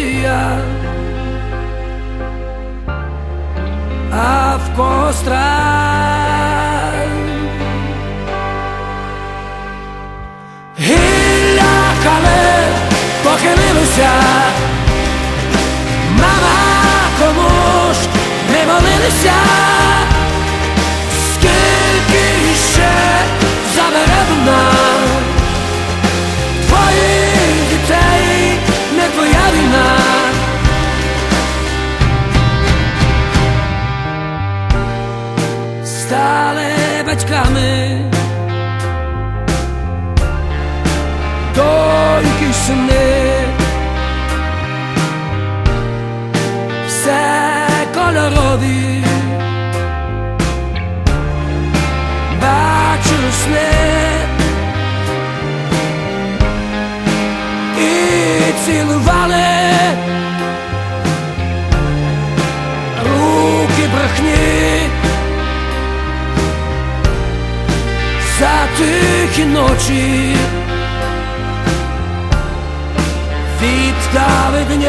dia. I've construct батьками. доньки й сини, все кольорові, бачу сни і цілували. Руки брехні тихі ночі. віддали дні.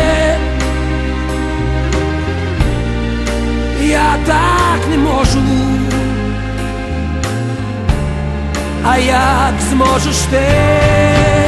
Так не можу, а як зможеш ти?